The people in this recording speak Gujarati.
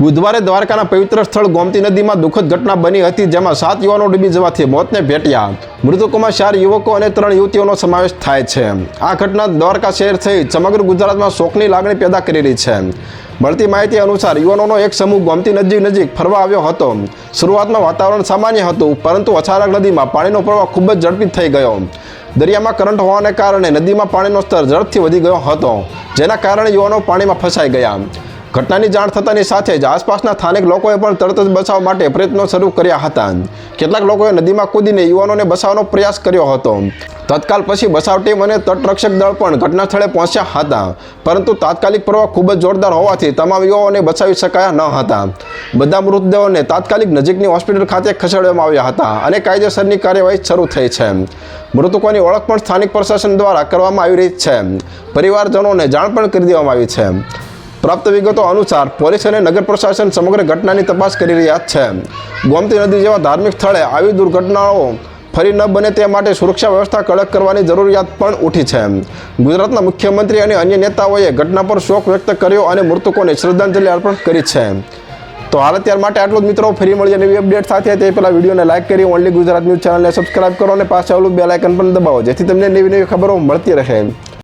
બુધવારે દ્વારકાના પવિત્ર સ્થળ ગોમતી નદીમાં દુઃખદ ઘટના બની હતી, જેમાં સાત યુવાનો ડૂબી જવાથી મોતને ભેટ્યા. મૃતકોમાં ચાર યુવકો અને ત્રણ યુવતીઓનો સમાવેશ થાય છે. આ ઘટના દ્વારકા શહેર સહિત સમગ્ર ગુજરાતમાં શોકની લાગણી પેદા કરી રહી છે. મળતી માહિતી અનુસાર યુવાનોનો એક સમૂહ ગોમતી નદી નજીક ફરવા આવ્યો હતો. શરૂઆતમાં વાતાવરણ સામાન્ય હતું, પરંતુ અચાનક નદીમાં પાણીનો પ્રવાહ ખૂબ જ ઝડપી થઈ ગયો. દરિયામાં કરંટ હોવાને કારણે નદીમાં પાણીનો સ્તર ઝડપથી વધી ગયો હતો, જેના કારણે યુવાનો પાણીમાં ફસાઈ ગયા. ઘટનાની જાણ થતાની સાથે જ આસપાસના સ્થાનિક લોકોએ પણ તરત જ બચાવ માટે પ્રયત્નો શરૂ કર્યા હતા. કેટલાક લોકોએ નદીમાં કૂદીને યુવાનોને બચાવવાનો પ્રયાસ કર્યો હતો. તત્કાલ પછી બચાવ ટીમ અને તટરક્ષક દળ પણ ઘટના સ્થળે પહોંચ્યા હતા. પરંતુ તાત્કાલિક પ્રવાહ ખૂબ જ જોરદાર હોવાથી તમામ યુવાઓને બચાવી શકાયા ન હતા. બધા મૃતદેહોને તાત્કાલિક નજીકની હોસ્પિટલ ખાતે ખસેડવામાં આવ્યા હતા અને કાયદેસરની કાર્યવાહી શરૂ થઈ છે. મૃતકોની ઓળખ પણ સ્થાનિક પ્રશાસન દ્વારા કરવામાં આવી રહી છે. પરિવારજનોને જાણ પણ કરી દેવામાં આવી છે. પ્રાપ્ત વિગતો અનુસાર પોલીસ અને નગર પ્રશાસન સમગ્ર ઘટનાની તપાસ કરી રહ્યા છે. ગોમતી નદી જેવા ધાર્મિક સ્થળે આવી દુર્ઘટનાઓ ફરી ન બને તે માટે સુરક્ષા વ્યવસ્થા કડક કરવાની જરૂરિયાત પણ ઉઠી છે. ગુજરાતના મુખ્યમંત્રી અને અન્ય નેતાઓએ ઘટના પર શોક વ્યક્ત કર્યો અને મૃતકોને શ્રદ્ધાંજલિ અર્પણ કરી છે. તો હાલ અત્યાર માટે આટલું જ મિત્રો, ફરી મળીએ નવી અપડેટ સાથે. તે પહેલાં વિડીયોને લાઇક કરી ઓનલી ગુજરાત ન્યૂઝ ચેનલને સબસ્ક્રાઇબ કરો અને પાછળ આવેલું બે લાઇકન પણ દબાવો, જેથી તમને નવી નવી ખબરો મળતી રહે.